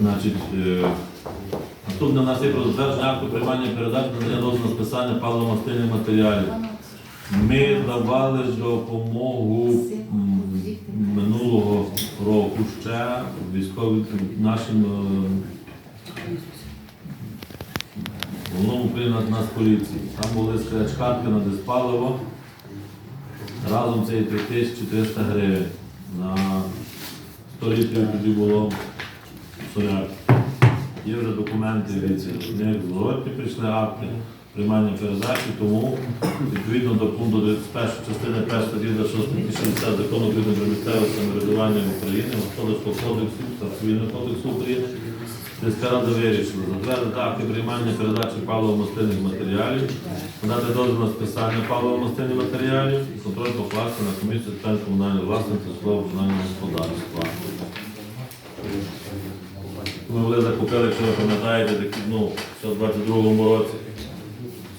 Значить, е, наступне у нас є про затвердження акту приймання передач надання дозволу списання паливно-мастильних матеріалів. Ми давали допомогу минулого року ще військовим нашим е, головному управління нас поліції. Там були скрячкарти на диспаливо. Разом це 3400 гривень. На 100 літрів тоді було 40. Є вже документи від них зворотні прийшли акти приймання передачі, тому відповідно до пункту 31 частини 1 статті 26 60 закону України про місцеве самоврядування України, Господарського кодексу та Цивільного кодексу України, Сільська рада вирішила затвердити акти приймання передачі паливо-мастильних матеріалів, надати дозвіл на списання паливо-мастильних матеріалів контроль покласти на комісію з питань комунальної власності житлового комунального господарства. Ми були закупили, якщо ви пам'ятаєте, такі, ну, в 22-му році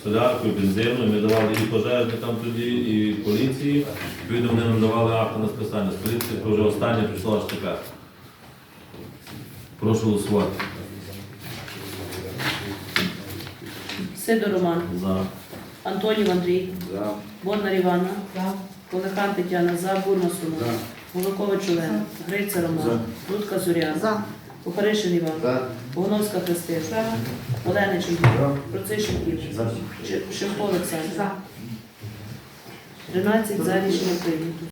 солярку, і бензину, ми давали і пожежникам тоді, і поліції. Відповідно, вони нам давали акти на списання. З поліції вже останнє прийшло аж тепер. Прошу голосувати. Сидор Роман, За. Антонів Андрій, За. Бондар Івана, За. Колехан Тетяна, За, Бурмас Роман, Голокович Олена, Гриця Роман, Дудка Зоряна, За. Кухаришин Іван, За. Богоновська Христина, За. Ши- Шимко Олександр. За. 13 за рішення прийнято.